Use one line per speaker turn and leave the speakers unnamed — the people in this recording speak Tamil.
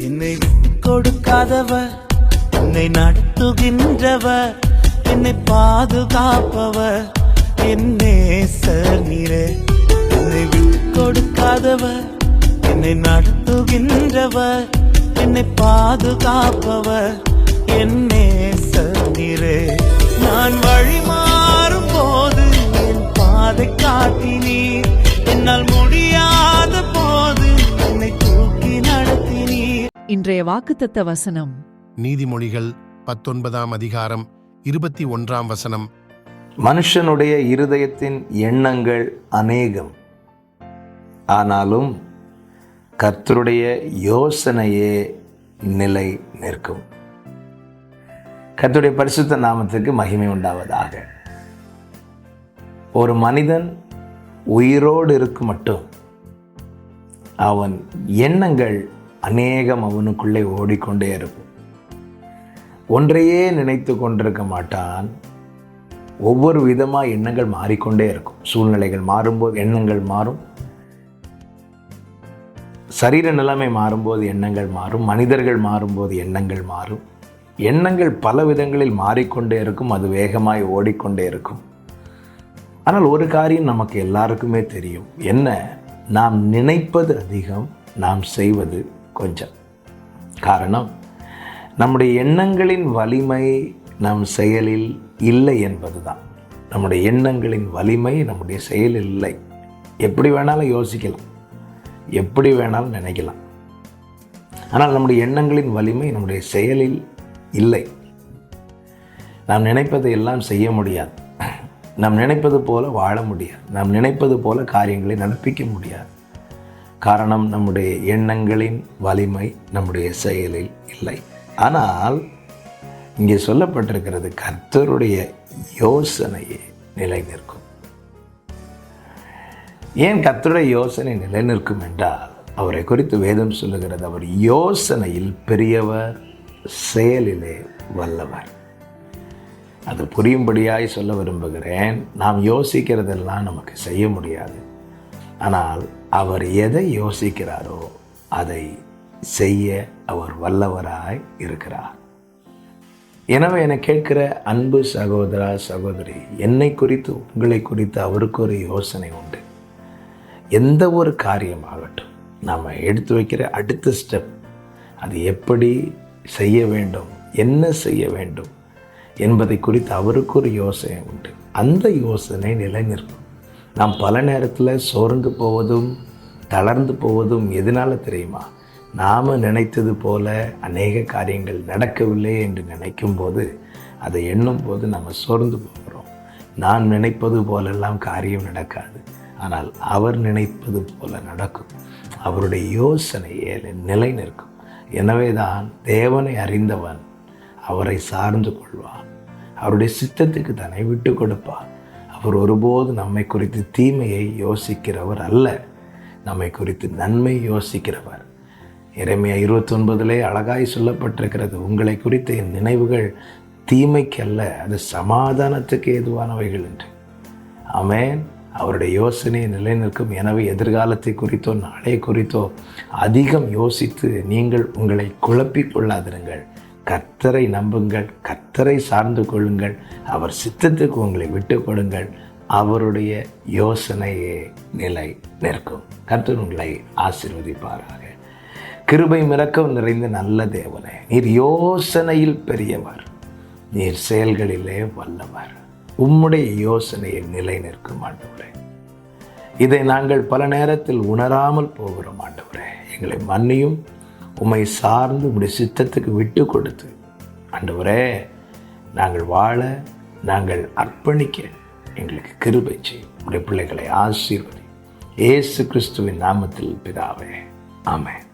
என்னை கொடுக்காதவர் என்னை நடத்துகின்றவர் என்னை பாதுகாப்பவர் என்னே நீரே என்னை விட்டு கொடுக்காதவர் என்னை நடத்துகின்றவர் என்னை பாதுகாப்பவர் என்னே நீரே நான் வழி மாறும் போது என் பாதை காட்டினீர். என்னால் முடியும்
இன்றைய வாக்குத்தத்த வசனம்.
நீதிமொழிகள் பத்தொன்பதாம் அதிகாரம் இருபத்தி ஒன்றாம் வசனம்.
மனுஷனுடைய இருதயத்தின் எண்ணங்கள் அநேகம். ஆனாலும் கர்த்தருடைய யோசனையே நிலை நிற்கும். கர்த்தருடைய பரிசுத்த நாமத்துக்கு மகிமை உண்டாவதாக. ஒரு மனிதன் உயிரோடு இருக்கும் மட்டும் அவன் எண்ணங்கள் அநேகம் அவனுக்குள்ளே ஓடிக்கொண்டே இருக்கும். ஒன்றையே நினைத்து கொண்டிருக்க மாட்டான். ஒவ்வொரு விதமாக எண்ணங்கள் மாறிக்கொண்டே இருக்கும். சூழ்நிலைகள் மாறும்போது எண்ணங்கள் மாறும். சரீர நிலைமை மாறும்போது எண்ணங்கள் மாறும். மனிதர்கள் மாறும்போது எண்ணங்கள் மாறும். எண்ணங்கள் பல விதங்களில் மாறிக்கொண்டே இருக்கும். அது வேகமாய் ஓடிக்கொண்டே இருக்கும். ஆனால் ஒரு காரியம் நமக்கு எல்லாருக்குமே தெரியும். என்ன? நாம் நினைப்பது அதிகம் நாம் செய்வது கொஞ்சம். காரணம் நம்முடைய எண்ணங்களின் வலிமை நம் செயலில் இல்லை என்பதுதான். நம்முடைய எண்ணங்களின் வலிமை நம்முடைய செயலில் இல்லை. எப்படி வேணாலும் யோசிக்கலாம். எப்படி வேணாலும் நினைக்கலாம். ஆனால் நம்முடைய எண்ணங்களின் வலிமை நம்முடைய செயலில் இல்லை. நாம் நினைப்பதை எல்லாம் செய்ய முடியாது. நாம் நினைப்பது போல வாழ முடியாது. நாம் நினைப்பது போல காரியங்களை நடப்பிக்க முடியாது. காரணம் நம்முடைய எண்ணங்களின் வலிமை நம்முடைய செயலில் இல்லை. ஆனால் இங்கே சொல்லப்பட்டிருக்கிறது கர்த்தருடைய யோசனையே நிலை நிற்கும் ஏன் கர்த்தருடைய யோசனை நிலை நிற்கும் என்றால் அவரை குறித்து வேதம் சொல்லுகிறது அவர் யோசனையில் பெரியவர் செயலிலே வல்லவர். அது புரியும்படியாய் சொல்ல விரும்புகிறேன். நாம் யோசிக்கிறதெல்லாம் நமக்கு செய்ய முடியாது. ஆனால் அவர் எதை யோசிக்கிறாரோ அதை செய்ய அவர் வல்லவராய் இருக்கிறார். எனவே என கேட்கிற அன்பு சகோதரா சகோதரி என்னை குறித்து உங்களை குறித்து அவருக்கு ஒரு யோசனை உண்டு. எந்த ஒரு காரியமாகட்டும் நாம் எடுத்து வைக்கிற அடுத்த ஸ்டெப் அது எப்படி செய்ய வேண்டும் என்ன செய்ய வேண்டும் என்பதை குறித்து அவருக்கு ஒரு யோசனை உண்டு. அந்த யோசனை நிலைநிற்கும் நாம் பல நேரத்தில் சோர்ந்து போவதும் தளர்ந்து போவதும் எதனால் தெரியுமா? நாம் நினைத்தது போல அநேக காரியங்கள் நடக்கவில்லை என்று நினைக்கும் போது அதை எண்ணும் போது நம்ம சோர்ந்து போகிறோம். நான் நினைப்பது போலெல்லாம் காரியம் நடக்காது. ஆனால் அவர் நினைப்பது போல நடக்கும். அவருடைய யோசனை நிலை நிற்கும் எனவே தான் தேவனை அறிந்தவன் அவரை சார்ந்து கொள்வான். அவருடைய சித்தத்துக்கு தன்னை விட்டு கொடுப்பான். அவர் ஒருபோது நம்மை குறித்து தீமையை யோசிக்கிறவர் அல்ல. நம்மை குறித்து நன்மை யோசிக்கிறவர். இறைமையா இருபத்தொன்பதிலே அழகாய் சொல்லப்பட்டிருக்கிறது உங்களை குறித்த என் நினைவுகள் தீமைக்கல்ல அது சமாதானத்துக்கு ஏதுவானவைகள் என்று. அமேன் அவருடைய யோசனை நிலைநிற்கும். எனவே எதிர்காலத்தை குறித்தோ நாளை குறித்தோ அதிகம் யோசித்து நீங்கள் உங்களை குழப்பிக் கொள்ளாதிருங்கள். கர்த்தரை நம்புங்கள் கர்த்தரை சார்ந்து கொள்ளுங்கள் அவர் சித்தத்துக்கு உங்களை விட்டு கொடுங்கள். அவருடைய யோசனையே நிலை நிற்கும். கர்த்தர் உங்களை ஆசிர்வதிப்பாராக. கிருபை மிரக்கம் நிறைந்த நல்ல தேவனே நீர் யோசனையில் பெரியவர் நீர் செயல்களிலே வல்லவர். உம்முடைய யோசனையை நிலை நிற்கும் ஆண்டவரே. இதை நாங்கள் பல நேரத்தில் உணராமல் போகிறோம் ஆண்டவரே. எங்களை மன்னியும் உம்மை சார்ந்து உடைய சித்தத்துக்கு விட்டு கொடுத்து ஆண்டவரே நாங்கள் வாழ நாங்கள் அர்ப்பணிக்க எங்களுக்கு கிருபை செய்யும் உடைய பிள்ளைகளை ஆசீர்வதி. இயேசு கிறிஸ்துவின் நாமத்தில் பிதாவே. ஆமென்.